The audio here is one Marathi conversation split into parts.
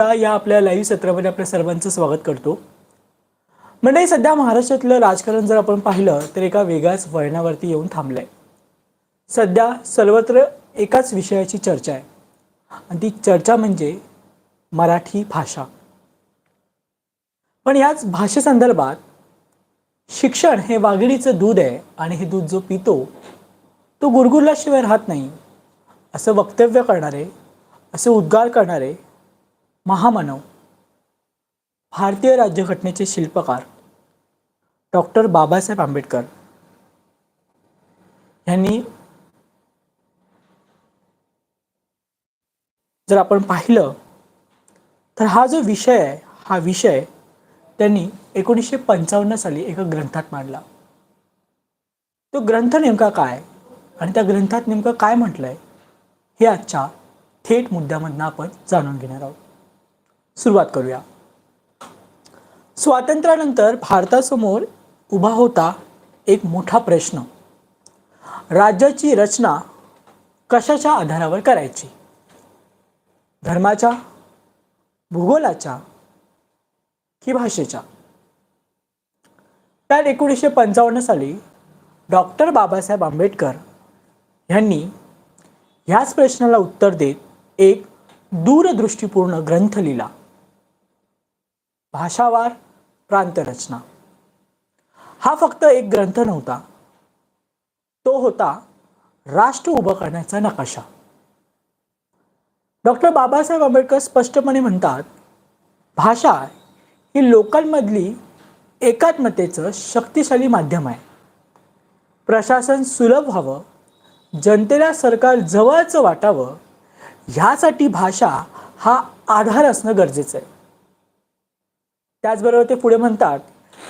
या आपल्या लाईव्ह सत्रामध्ये आपल्या सर्वांचं स्वागत करतो. म्हणजे सध्या महाराष्ट्रातलं राजकारण जर आपण पाहिलं तर एका वेगळ्याच वळणावरती येऊन थांबलंय. सध्या सर्वत्र एकाच विषयाची चर्चा आहे. आणि ती चर्चा म्हणजे मराठी भाषा. पण याच भाषेसंदर्भात शिक्षण हे वाघिणीचं दूध आहे आणि हे दूध जो पितो तो गुरगुरल्याशिवाय राहत नाही असं वक्तव्य करणारे असे उद्गार करणारे महामानव भारतीय राज्यघटनेचे शिल्पकार डॉक्टर बाबासाहेब आंबेडकर यांनी जर आपण पाहिलं तर हा जो विषय आहे हा विषय त्यांनी एकोणीसशे पंचावन्न साली एका ग्रंथात मांडला. तो ग्रंथ नेमका काय आणि त्या ग्रंथात नेमकं काय म्हटलंय हे आजच्या थेट मुद्द्यामधनं आपण जाणून घेणार आहोत. सुरुवात करूया. स्वातंत्र्यानंतर भारतासमोर उभा होता एक मोठा प्रश्न. राज्याची रचना कशाच्या आधारावर करायची? धर्माच्या भूगोलाच्या की भाषेच्या? त्यात एकोणीसशे पंचावन्न साली डॉक्टर बाबासाहेब आंबेडकर यांनी ह्याच प्रश्नाला उत्तर देत एक दूरदृष्टीपूर्ण ग्रंथ लिहिला. भाषावार प्रांतरचना. हा फक्त एक ग्रंथ नव्हता. तो होता राष्ट्र उभं करण्याचा नकाशा. डॉक्टर बाबासाहेब आंबेडकर स्पष्टपणे म्हणतात भाषा ही लोकांमधली एकात्मतेचं शक्तिशाली माध्यम आहे. प्रशासन सुलभ व्हावं जनतेला सरकार जवळचं वाटावं ह्यासाठी भाषा हा आधार असणं गरजेचं आहे. त्याचबरोबर ते पुढे म्हणतात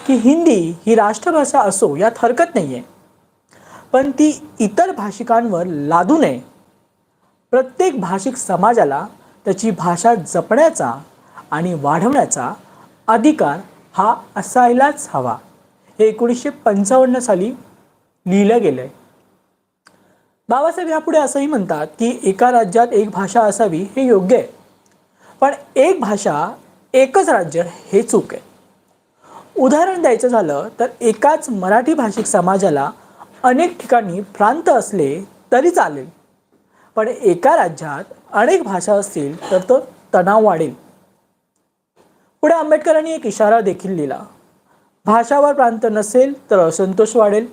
की हिंदी ही राष्ट्रभाषा असो यात हरकत नाही आहे पण ती इतर भाषिकांवर लादू नये. प्रत्येक भाषिक समाजाला त्याची भाषा जपण्याचा आणि वाढवण्याचा अधिकार हा असायलाच हवा. हे एकोणीसशे पंचावन्न साली लिहिलं गेलं आहे बाबासाहेब यापुढे असंही म्हणतात की एका राज्यात एक भाषा असावी हे योग्य आहे. पण एक भाषा एकच राज्य हे चूक आहे. उदाहरण द्यायचं झालं तर एकाच मराठी भाषिक समाजाला अनेक ठिकाणी प्रांत असले तरी चालेल. पण एका राज्यात अनेक भाषा असतील तर तो तणाव वाढेल. पुढे आंबेडकरांनी एक इशारा देखील लिहिला भाषावर प्रांत नसेल तर असंतोष वाढेल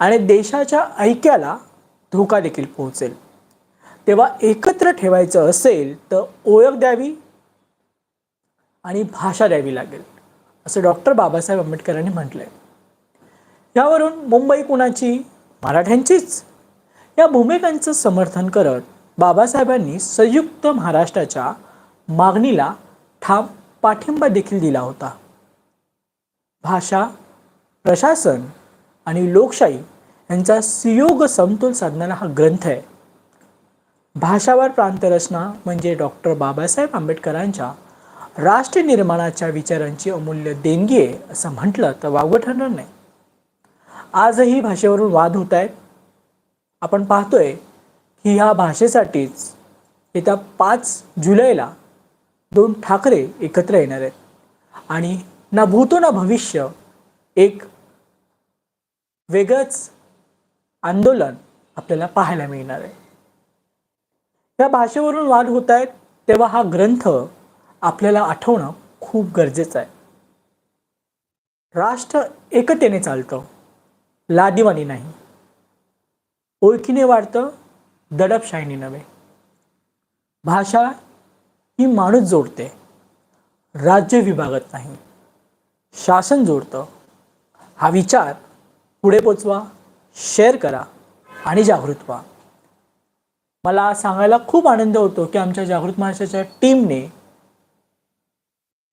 आणि देशाच्या ऐक्याला धोका देखील पोहोचेल. तेव्हा एकत्र ठेवायचं असेल तर ओळख द्यावी आणि भाषा द्यावी लागेल. असं डॉक्टर बाबासाहेब आंबेडकरांनी म्हटलंय. यावरून मुंबई कुणाची? मराठ्यांचीच. या भूमिकांचं समर्थन करत बाबासाहेबांनी संयुक्त महाराष्ट्राच्या मागणीला ठाम पाठिंबा देखील दिला होता. भाषा प्रशासन आणि लोकशाही यांचा सुयोग समतोल साधणारा हा ग्रंथ आहे. भाषावर प्रांतरचना म्हणजे डॉक्टर बाबासाहेब आंबेडकरांच्या राष्ट्र निर्माणाच्या विचारांची अमूल्य देणगी आहे असं म्हटलं तर वावगं ठरणार नाही. आजही भाषेवरून वाद होत आहेत. आपण पाहतोय की ह्या भाषेसाठीच येत्या पाच जुलैला दोन ठाकरे एकत्र येणार आहेत. आणि ना भूतो ना भविष्य एक वेगळंच आंदोलन आपल्याला पाहायला मिळणार आहे. या भाषेवरून वाद होत आहेत तेव्हा हा ग्रंथ आपल्याला आठवणं खूप गरजेचं आहे. राष्ट्र एकतेने चालतं लादिवानी नाही. ओळखीने वाढतं दडपशाहीने नव्हे. भाषा ही माणूस जोडते राज्य विभागत नाही. शासन जोडतं हा विचार पुढे पोचवा शेअर करा आणि जागृत व्हा. मला सांगायला खूप आनंद होतो की आमच्या जागृत महाराष्ट्राच्या टीमने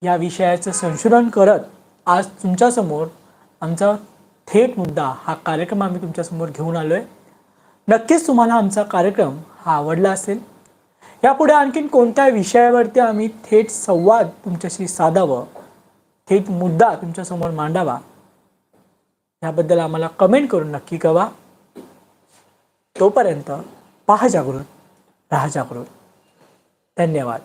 या विषयाचं संशोधन करत आज तुमच्यासमोर आमचा थेट मुद्दा हा कार्यक्रम आम्ही तुमच्यासमोर घेऊन आलो आहे नक्कीच तुम्हाला आमचा कार्यक्रम हा आवडला असेल. यापुढे आणखीन कोणत्या विषयावरती आम्ही थेट संवाद तुमच्याशी साधावं थेट मुद्दा तुमच्यासमोर मांडावा याबद्दल आम्हाला कमेंट करून नक्की कवा तोपर्यंत पहा जागृत राहा जागृत. धन्यवाद.